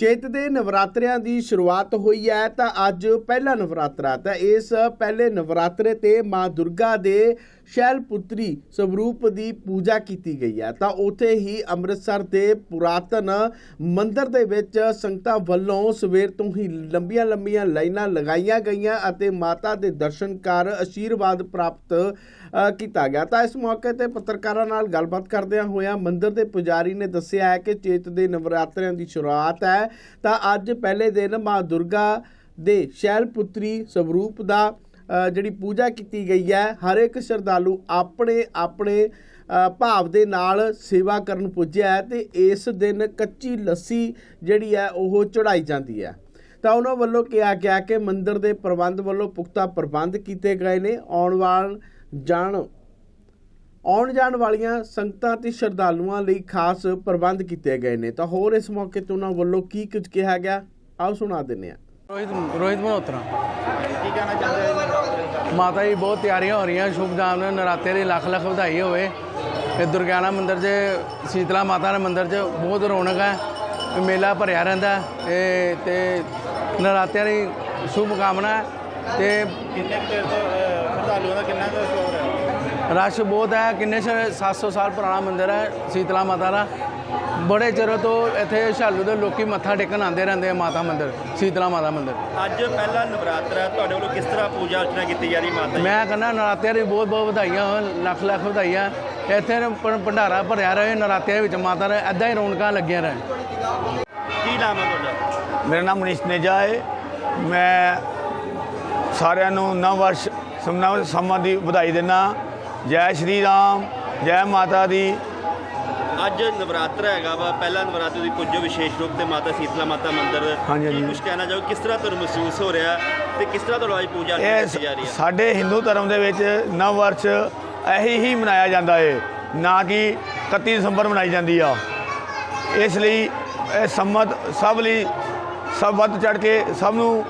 ਚੇਤ ਦੇ ਨਵਰਾਤਰਿਆਂ ਦੀ ਸ਼ੁਰੂਆਤ ਹੋਈ ਹੈ, ਤਾਂ ਅੱਜ ਪਹਿਲਾ ਨਵਰਾਤਰਾ ਤਾਂ ਇਸ ਪਹਿਲੇ ਨਵਰਾਤਰੇ ਤੇ ਮਾਂ ਦੁਰਗਾ ਦੇ ਸ਼ੈਲ ਪੁੱਤਰੀ ਸਵਰੂਪ ਦੀ ਪੂਜਾ ਕੀਤੀ ਗਈ ਹੈ। ਤਾਂ ਉਥੇ ਹੀ ਅੰਮ੍ਰਿਤਸਰ ਦੇ ਪੁਰਾਤਨ ਮੰਦਿਰ ਦੇ ਵਿੱਚ ਸੰਗਤਾਂ ਵੱਲੋਂ ਸਵੇਰ ਤੋਂ ਹੀ ਲੰਬੀਆਂ ਲੰਬੀਆਂ ਲਾਈਨਾਂ ਲਗਾਈਆਂ ਗਈਆਂ ਅਤੇ ਮਾਤਾ ਦੇ ਦਰਸ਼ਨ ਕਰ ਆਸ਼ੀਰਵਾਦ ਪ੍ਰਾਪਤ ਕੀਤਾ ਗਿਆ। ਤਾਂ ਇਸ ਮੌਕੇ ਤੇ ਪੱਤਰਕਾਰਾਂ ਨਾਲ ਗੱਲਬਾਤ ਕਰਦਿਆਂ ਹੋਇਆਂ ਮੰਦਿਰ ਦੇ ਪੁਜਾਰੀ ਨੇ ਦੱਸਿਆ ਹੈ ਕਿ ਚੇਤ ਦੇ ਨਵਰਾਤਰਿਆਂ ਦੀ ਸ਼ੁਰੂਆਤ ਹੈ। ਤਾਂ ਅੱਜ ਪਹਿਲੇ ਦਿਨ ਮਾਂ ਦੁਰਗਾ ਦੇ ਸ਼ੈਲ ਪੁੱਤਰੀ ਸਵਰੂਪ ਦਾ ਜਿਹੜੀ ਪੂਜਾ ਕੀਤੀ ਗਈ ਹੈ, ਹਰ ਇੱਕ ਸ਼ਰਧਾਲੂ ਆਪਣੇ ਆਪਣੇ ਭਾਵ ਦੇ ਨਾਲ ਸੇਵਾ ਕਰਨ ਪੁੱਜਿਆ ਹੈ ਤੇ ਇਸ ਦਿਨ ਕੱਚੀ ਲੱਸੀ ਜਿਹੜੀ ਹੈ ਉਹ ਚੜਾਈ ਜਾਂਦੀ ਹੈ। ਤਾਂ ਉਹਨਾਂ ਵੱਲੋਂ ਕਿਹਾ ਗਿਆ ਕਿ ਮੰਦਿਰ ਦੇ ਪ੍ਰਬੰਧ ਵੱਲੋਂ ਪੁਖਤਾ ਪ੍ਰਬੰਧ ਕੀਤੇ ਗਏ ਨੇ। ਆਉਣ ਵਾਲ ਜਾਣ ਆਉਣ ਜਾਣ ਵਾਲੀਆਂ ਸੰਗਤਾਂ ਤੇ ਸ਼ਰਧਾਲੂਆਂ ਲਈ ਖਾਸ ਪ੍ਰਬੰਧ ਕੀਤੇ ਗਏ ਨੇ। ਤਾਂ ਹੋਰ ਇਸ ਮੌਕੇ ਤੇ ਉਹਨਾਂ ਵੱਲੋਂ ਕੀ ਕੁਝ ਕਿਹਾ ਗਿਆ? ਆਓ ਸੁਣਾ ਦਿੰਨੇ ਆ ਰੋਹਿਤ ਰੋਹਿਤ ਮਲਹੋਤਰਾ। ਕੀ ਕਹਿਣਾ ਚਾਹੁੰਦੇ ਹੋ? ਮਾਤਾ ਜੀ ਬਹੁਤ ਤਿਆਰੀਆਂ ਹੋ ਰਹੀਆਂ। ਸ਼ੁਭ ਨਾਮ ਨਾਲ ਨਰਾਤੇ ਦੀ ਲੱਖ ਲੱਖ ਵਧਾਈ ਹੋਵੇ। ਤੇ ਦੁਰਗਿਆਨਾ ਮੰਦਿਰ 'ਚ ਸੀਤਲਾ ਮਾਤਾ ਦੇ ਮੰਦਿਰ 'ਚ ਬਹੁਤ ਰੌਣਕ ਹੈ। ਮੇਲਾ ਭਰਿਆ ਰਹਿੰਦਾ ਹੈ। ਤੇ ਤੇ ਨਰਾਤਿਆਂ ਦੀ ਸ਼ੁਭ ਕਾਮਨਾ ਤੇ ਕਿੰਨੇ ਸ਼ਰਧਾਲੂਆਂ ਦਾ ਕਿੰਨਾ ਕੁ ਸ਼ੋਰ ਹੈ? ਰਸ਼ ਬਹੁਤ ਹੈ ਕਿੰਨੇ ਸ- 700 ਸਾਲ ਪੁਰਾਣਾ ਮੰਦਿਰ ਹੈ ਸੀਤਲਾ ਮਾਤਾ ਦਾ ਬੜੇ ਚਿਰ ਤੋਂ ਇੱਥੇ ਸ਼ਾਲੂ ਦੇ ਲੋਕੀ ਮੱਥਾ ਟੇਕਣ ਆਉਂਦੇ ਰਹਿੰਦੇ ਆ ਮਾਤਾ ਮੰਦਿਰ ਸੀਤਲਾ ਮਾਤਾ ਮੰਦਿਰ ਅੱਜ ਪਹਿਲਾ ਨਵਰਾਤਰਾ ਤੁਹਾਡੇ ਵੱਲੋਂ ਕਿਸ ਤਰ੍ਹਾਂ ਪੂਜਾ ਅਰਚਨਾ ਕੀਤੀ ਜਾ ਰਹੀ ਮਾਤਾ ਜੀ ਮੈਂ ਕਹਿੰਦਾ ਨਰਾਤਿਆਂ ਦੀ ਬਹੁਤ ਬਹੁਤ ਵਧਾਈਆਂ ਹੋਣ ਲੱਖ ਲੱਖ ਵਧਾਈਆਂ ਇੱਥੇ ਭੰਡਾਰਾ ਭਰਿਆ ਰਹੇ ਨਰਾਤਿਆਂ ਵਿੱਚ ਮਾਤਾ ਦੇ ਐਦਾਂ ਹੀ ਰੌਣਕਾਂ ਲੱਗੀਆਂ ਰਹਿਣ ਕੀ ਨਾਮ ਹੈ ਤੁਹਾਡਾ ਮੇਰਾ ਨਾਮ ਮਨੀਸ਼ ਨੇਜਾ ਹੈ ਮੈਂ ਸਾਰਿਆਂ ਨੂੰ ਨਵ ਵਰਸ਼ ਸਮਨਵ ਸਮਾਂ ਦੀ ਵਧਾਈ ਦਿੰਦਾ ਜੈ ਸ਼੍ਰੀ ਰਾਮ ਜੈ ਮਾਤਾ ਦੀ। ਅੱਜ ਨਵਰਾਤਰਾ ਹੈਗਾ ਵਾ ਪਹਿਲਾ ਨਵਰਾਤਰੀ ਦੀ ਪੂਜੋ ਵਿਸ਼ੇਸ਼ ਰੂਪ ਤੇ ਮਾਤਾ ਸੀਤਲਾ ਮਾਤਾ ਮੰਦਿਰ। ਹਾਂਜੀ, ਹਾਂਜੀ। ਕੁਝ ਕਹਿਣਾ ਚਾਹੋ ਕਿਸ ਤਰ੍ਹਾਂ ਤੁਹਾਨੂੰ ਮਹਿਸੂਸ ਹੋ ਰਿਹਾ ਤੇ ਕਿਸ ਤਰ੍ਹਾਂ ਤੁਹਾਨੂੰ ਅੱਜ ਪੂਜਾ ਇਹ ਕੀਤੀ ਜਾ ਰਹੀ ਹੈ? ਸਾਡੇ ਹਿੰਦੂ ਧਰਮ ਦੇ ਵਿੱਚ ਨਵ ਵਰਸ਼ ਇਹੀ ਹੀ ਮਨਾਇਆ ਜਾਂਦਾ ਹੈ ਨਾ ਕਿ 31 ਦਸੰਬਰ ਮਨਾਈ ਜਾਂਦੀ ਆ। ਇਸ ਲਈ ਇਹ ਸੰਮਤ ਸਭ ਲਈ ਸਭ ਵੱਧ ਚੜ ਕੇ ਸਭ ਨੂੰ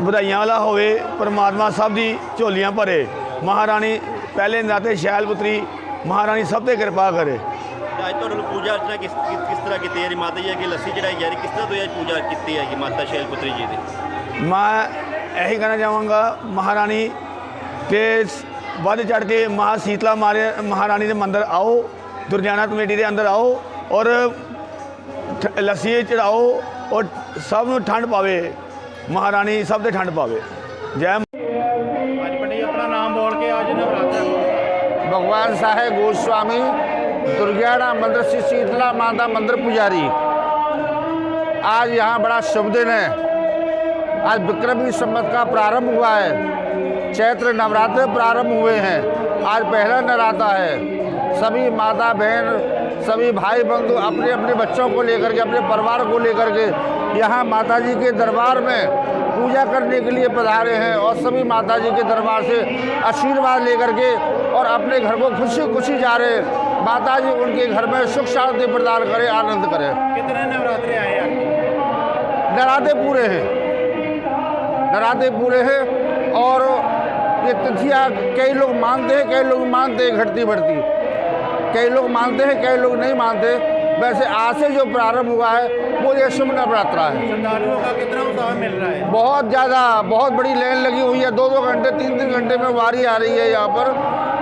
ਵਧਾਈਆਂ ਵਾਲਾ ਹੋਵੇ ਪਰਮਾਤਮਾ ਸਭ ਦੀ ਝੋਲੀਆਂ ਭਰੇ। ਮਹਾਰਾਣੀ ਪਹਿਲੇ ਨਾਤੇ ਸ਼ੈਲ ਪੁੱਤਰੀ ਮਹਾਰਾਣੀ ਸਭ ਤੇ ਕਿਰਪਾ ਕਰੇ। ਤੇ ਅੱਜ ਵੱਲੋਂ ਪੂਜਾ ਅਰਚਨਾ ਕਿਸ ਕਿਸ- ਤਰ੍ਹਾਂ ਕੀਤੀ ਜਾ? ਰਹੀ ਮਾਤਾ ਜੀ ਅੱਗੇ ਲੱਸੀ ਚੜਾਈ ਜਾ ਰਹੀ ਕਿਸ ਤਰ੍ਹਾਂ ਤੁਸੀਂ ਅੱਜ ਪੂਜਾ ਕੀਤੀ ਹੈਗੀ ਮਾਤਾ ਸ਼ੈਲਪੁਤਰੀ ਜੀ ਦੀ? ਮੈਂ ਇਹੀ ਕਹਿਣਾ ਚਾਹਾਂਗਾ ਮਹਾਰਾਣੀ ਸ- ਵੱਧ ਚੜ ਕੇ ਮਹਾ ਸੀਤਲਾ ਮਹਾਰਾਣੀ ਦੇ ਮੰਦਿਰ ਆਓ ਦੁਰਗਿਆਨਾ ਕਮੇਟੀ ਦੇ ਅੰਦਰ ਆਓ ਔਰ ਲੱਸੀ ਚੜਾਓ ਔਰ ਸਭ ਨੂੰ ਠੰਡ ਪਾਵੇ। ਮਹਾਰਾਣੀ ਸਭ ਤੇ ਠੰਡ ਪਾਵੇ। ਜੈ भगवान साहेब गोस्वामी दुर्गियाना मंदिर, श्री शीतला माता मंदिर पुजारी। आज यहाँ बड़ा शुभ दिन है। आज विक्रमी संवत का प्रारंभ हुआ है। चैत्र नवरात्र प्रारंभ हुए हैं। आज पहला नराता है। सभी माता बहन, सभी भाई बंधु अपने अपने बच्चों को लेकर के, अपने परिवार को लेकर के यहाँ माता जी के दरबार में पूजा करने के लिए पधारे हैं और सभी माता जी के दरबार से आशीर्वाद लेकर के और अपने घर को खुशी खुशी जा रहे। माता जी उनके घर में सुख शांति प्रदान करे आनंद करे। कितने नवरात्रे आए आपके? नराते पूरे हैं। नराते पूरे हैं और ये तिथियाँ कई लोग मानते हैं कई लोग मानते हैं घटती बढ़ती। कई लोग मानते हैं कई लोग नहीं मानते। वैसे आज से जो प्रारंभ हुआ है वो ये शुभ नवरात्रा है। श्रद्धालुओं का कितना उत्साह मिल रहा है? बहुत ज़्यादा बहुत बड़ी लाइन लगी हुई है। दो दो घंटे तीन तीन घंटे में वारी आ रही है यहाँ पर।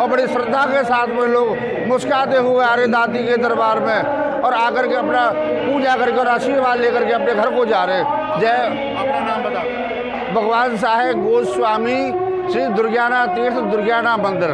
और बड़ी श्रद्धा के साथ में लोग मुस्काते हुए आ रहे दादी के दरबार में और आकर के अपना पूजा करके और आशीर्वाद लेकर के अपने घर को जा रहे जय अपना नाम बता भगवान साहेब गोस्वामी श्री दुर्गाना तीर्थ दुर्गाना मंदिर